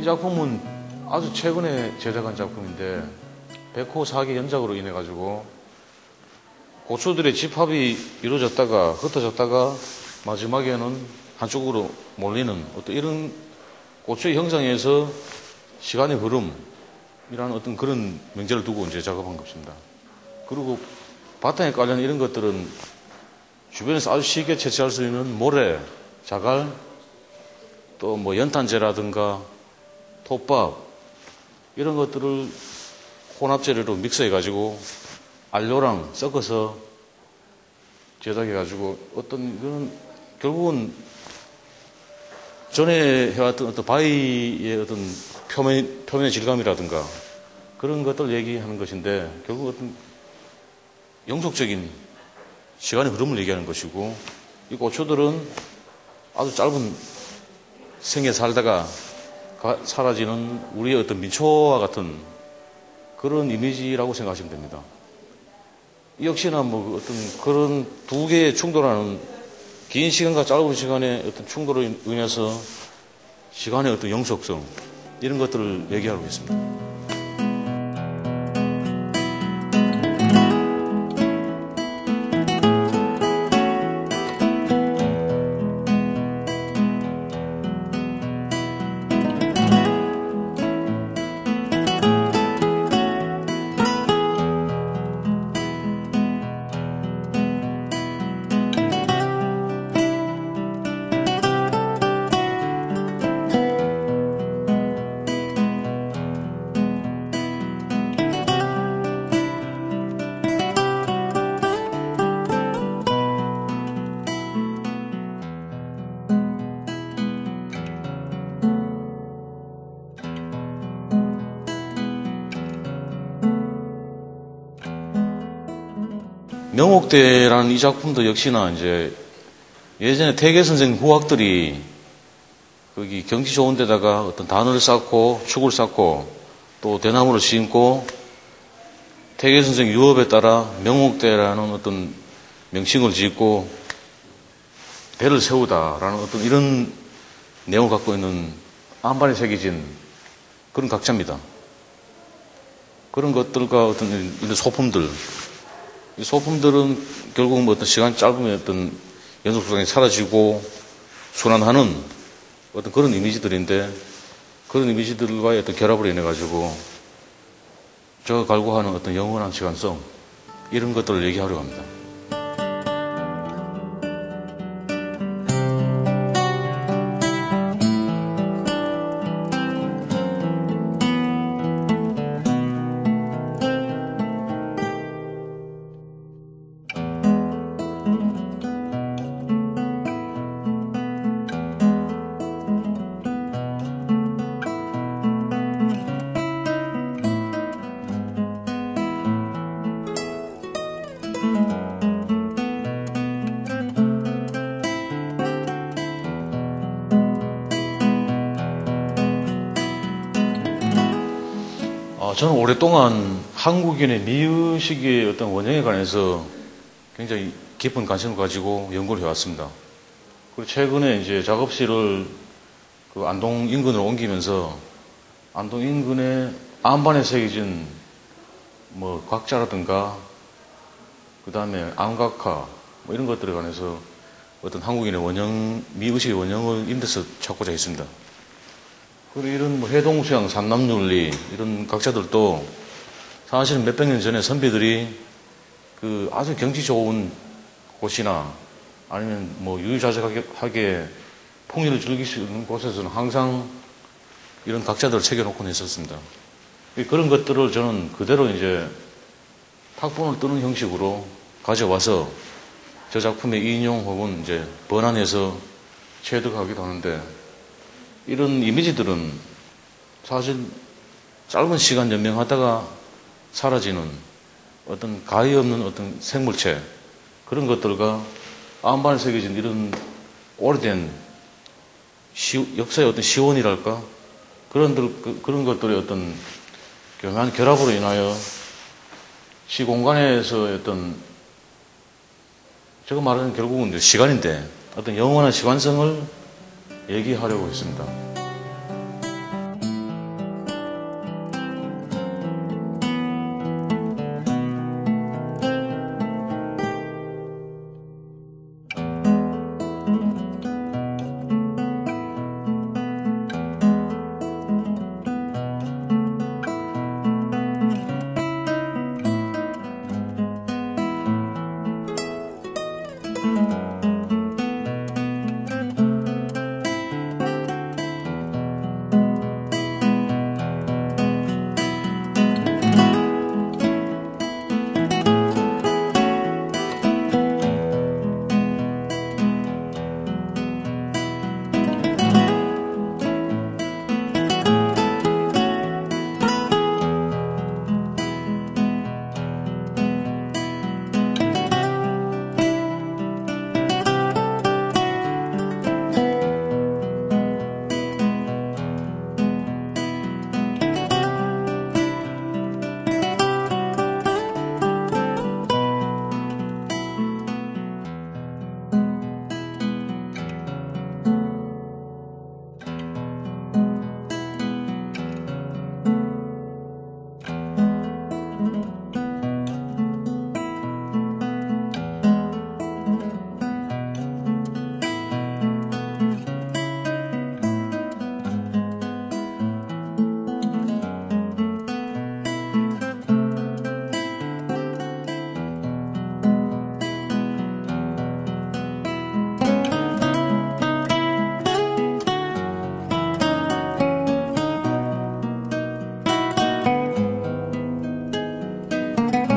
이 작품은 아주 최근에 제작한 작품인데 백호 사기 연작으로 인해 가지고 고추들의 집합이 이루어졌다가 흩어졌다가 마지막에는 한쪽으로 몰리는 어떤 이런 고추의 형상에서 시간의 흐름이라는 어떤 그런 명제를 두고 이제 작업한 것입니다. 그리고 바탕에 깔린 이런 것들은 주변에서 아주 쉽게 채취할 수 있는 모래, 자갈, 또 뭐 연탄재라든가 톱밥 이런 것들을 혼합 재료로 믹스해 가지고 알료랑 섞어서 제작해 가지고 어떤 그런 결국은 전에 해왔던 어떤 바위의 어떤 표면 표면의 질감이라든가 그런 것들 얘기하는 것인데 결국 어떤 영속적인 시간의 흐름을 얘기하는 것이고 이 고초들은 아주 짧은 생에 살다가 가- 사라지는 우리의 어떤 민초와 같은 그런 이미지라고 생각하시면 됩니다. 이 역시나 뭐 어떤 그런 두 개의 충돌하는 긴 시간과 짧은 시간의 어떤 충돌로 인- 인해서 시간의 어떤 영속성 이런 것들을 얘기하고 있습니다. 명옥대라는 이 작품도 역시나 이제 예전에 태계 선생 후학들이 거기 경치 좋은 데다가 어떤 단을 쌓고 축을 쌓고 또 대나무를 심고 태계 선생 유업에 따라 명옥대라는 어떤 명칭을 짓고 배를 세우다라는 어떤 이런 내용을 갖고 있는 안반에 새겨진 그런 각자입니다. 그런 것들과 어떤 이런 소품들 이 소품들은 결국 뭐 어떤 시간 짧으면 어떤 연속성이 사라지고 순환하는 어떤 그런 이미지들인데 그런 이미지들과의 어떤 결합을 인해 가지고 저 갈구하는 어떤 영원한 시간성 이런 것들을 얘기하려고 합니다. 저는 오랫동안 한국인의 미의식의 어떤 원형에 관해서 굉장히 깊은 관심을 가지고 연구를 해왔습니다. 그리고 최근에 이제 작업실을 그 안동 인근으로 옮기면서 안동 인근의 안반에 새겨진 뭐 곽자라든가 그 다음에 안각화 뭐 이런 것들에 관해서 어떤 한국인의 원형, 미의식의 원형을 인데서 찾고자 했습니다. 그리고 이런 뭐 해동수양, 삼남윤리 이런 각자들도 사실은 몇백 년 전에 선비들이 그 아주 경치 좋은 곳이나 아니면 뭐 유유자적하게 풍류를 즐길 수 있는 곳에서는 항상 이런 각자들을 새겨놓곤 했었습니다. 그런 것들을 저는 그대로 이제 탁본을 뜨는 형식으로 가져와서 저 작품의 인용 혹은 이제 번안해서 체득하기도 하는데 이런 이미지들은 사실 짧은 시간 연명하다가 사라지는 어떤 가히 없는 어떤 생물체 그런 것들과 안반에 새겨진 이런 오래된 시, 역사의 어떤 시원이랄까? 그런 들, 그런 것들의 어떤 교묘한 결합으로 인하여 시공간에서 어떤 제가 말하는 결국은 시간인데 어떤 영원한 시간성을 얘기하려고 했습니다. Thank you.